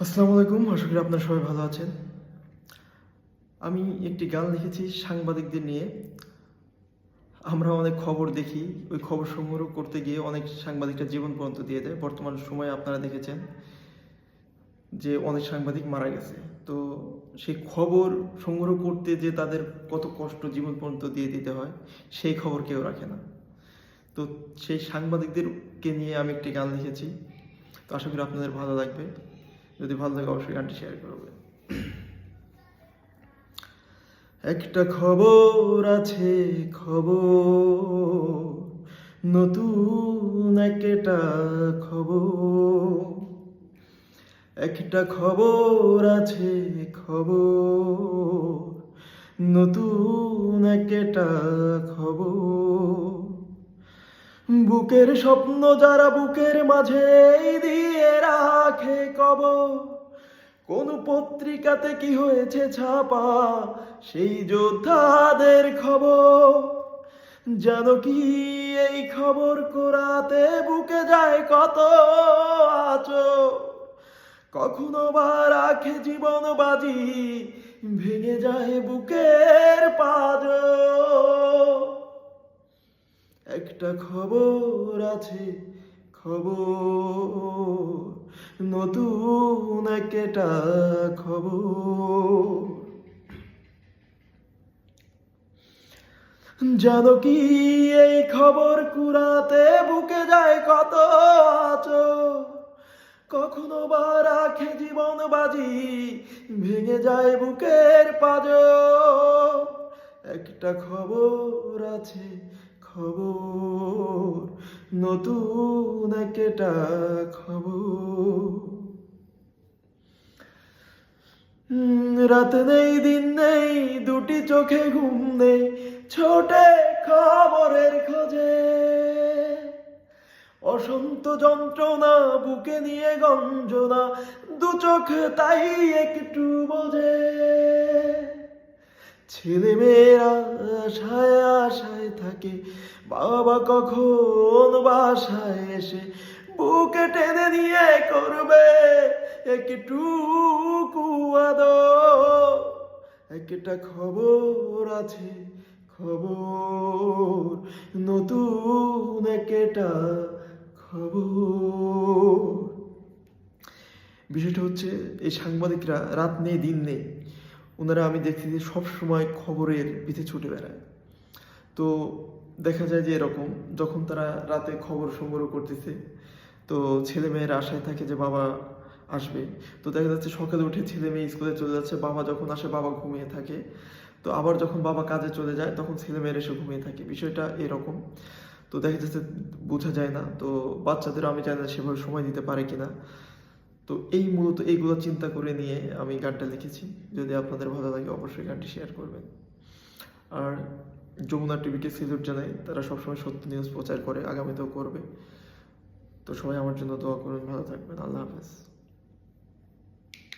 আসসালামু আলাইকুম, আশা করি আপনারা সবাই ভালো আছেন। আমি একটি গান লিখেছি সাংবাদিকদের নিয়ে। আমরা অনেক খবর দেখি, ওই খবর সংগ্রহ করতে গিয়ে অনেক সাংবাদিকরা জীবন পর্যন্ত দিয়ে দেয়। বর্তমান সময়ে আপনারা দেখেছেন যে অনেক সাংবাদিক মারা গেছে। তো সেই খবর সংগ্রহ করতে যে তাদের কত কষ্ট জীবন পর্যন্ত দিয়ে দিতে হয়, সেই খবর কেউ রাখে না। তো সেই সাংবাদিকদেরকে নিয়ে আমি একটি গান লিখেছি। তো আশা করি আপনাদের ভালো লাগবে। যদি ভালো লাগে অবশ্যই গানটি শেয়ার করবে। একটা খবর আছে, খবর। নতুন একটা খবর। একটা খবর আছে, খবর। নতুন একটা খবর। বুকের স্বপ্ন যারা বুকের মাঝে দিয়ে রাখে কব কোন পত্রিকাতে কি হয়েছে ছাপা, সেই যোদ্ধাদের খবর। জানো কি এই খবর কোরাতে বুকে যায় কত আচো কখনো বা রাখে জীবন বাজি, ভেঙে যায় বুকের পাজো একটা খবর আছে, খবর নতুন একটা খবর। জানো কি এই খবর কুড়াতে বুকে যায় কত আছো কখনো বা রাখে জীবন বাজি, ভেঙে যায় বুকের পাজ একটা খবর আছে, খবর, নতুন একটা খবর। রাত নেই, দিন নেই, দুটি চোখে ঘুম নেই, ছোটে খবরের খোঁজে। অসন্ত যন্ত্রণা, বুকে নিয়ে গঞ্জনা, দু চোখ তাই একটু বোঝে। ছেলে মেয়েরা আশায় আশায় থাকে, বাবা কখন বাসায় এসে বুকে টেনে নিয়ে করবে একটু একটা খবর আছে, খবর, নতুন একটা খবর। বিষয়টা হচ্ছে, এই সাংবাদিকরা রাত নেই, দিন নেই। ওনারা, আমি দেখছি যে সবসময় খবরের পিছে ছুটে বেড়ায়। তো দেখা যায় যে এরকম, যখন তারা রাতে খবর সংগ্রহ করতেছে, তো ছেলে মেয়েরা আশায় থাকে যে বাবা আসবে। তো দেখা যাচ্ছে সকালে উঠে ছেলে মেয়ে স্কুলে চলে যাচ্ছে, বাবা যখন আসে বাবা ঘুমিয়ে থাকে। তো আবার যখন বাবা কাজে চলে যায়, তখন ছেলে মেয়েরা এসে ঘুমিয়ে থাকে। বিষয়টা এরকম। তো দেখা যাচ্ছে বোঝা যায় না। তো বাচ্চাদেরও আমি জানি না সেভাবে সময় দিতে পারে কিনা। তো এই মূলত এইগুলো চিন্তা করে নিয়ে আমি গানটা লিখেছি। যদি আপনাদের ভালো লাগে অবশ্যই গানটি শেয়ার করবেন। আর যমুনা টিভিকে সিলিউট জানাই, তারা সবসময় সত্য নিউজ প্রচার করে, আগামীতেও করবে। তো সবাই আমার জন্য দোয়া করবেন, ভালো থাকবেন। আল্লাহ হাফেজ।